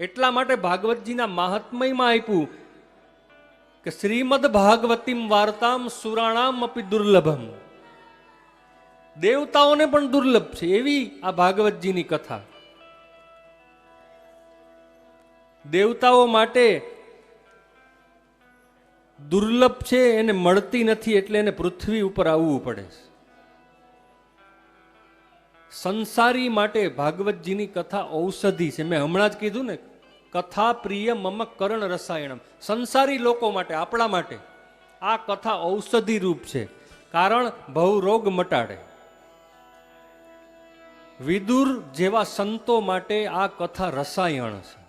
એટલા માટે ભાગવતજીના મહાત્મયમાં આપ્યું કે શ્રીમદ ભાગવતીમ વાર્તામ સુરાણામ અપી દુર્લભમ. દેવતાઓને પણ દુર્લભ છે એવી આ ભાગવતજીની કથા. દેવતાઓ માટે દુર્લભ છે એને મળતી નથી એટલે એને પૃથ્વી ઉપર આવવું પડે છે. સંસારી માટે ભાગવતજીની કથા ઔષધિ છે. મેં હમણાં જ કીધું ને, કથા પ્રિય મમ કરણ રસાયણમ. સંસારી લોકો માટે, આપણા માટે આ કથા ઔષધિ રૂપ છે. કારણ ભવરોગ મટાડે. વિદુર જેવા સંતો માટે આ કથા રસાયણ છે.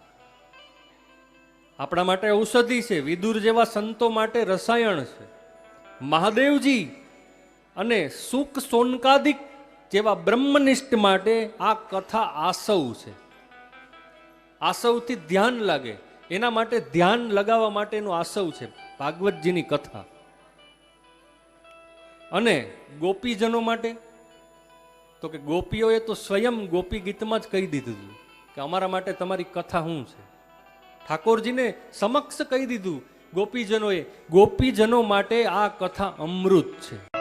આપણા માટે ઔષધિ છે. વિદુર જેવા સંતો માટે રસાયણ છે. મહાદેવજી અને સુખ સોનકાદિક જેવા બ્રહ્મનિષ્ઠ માટે આ કથા આસવ છે. આસવથી ધ્યાન લાગે. એના માટે ધ્યાન લગાવવા માટેનું આસવ છે ભાગવતજીની કથા. અને ગોપીજનો માટે? તો કે ગોપીઓએ તો સ્વયં ગોપી ગીતમાં જ કહી દીધું હતું કે અમારા માટે તમારી કથા શું છે. ઠાકોરજીને સમક્ષ કહી દીધું ગોપીજનોએ. ગોપીજનો માટે આ કથા અમૃત છે.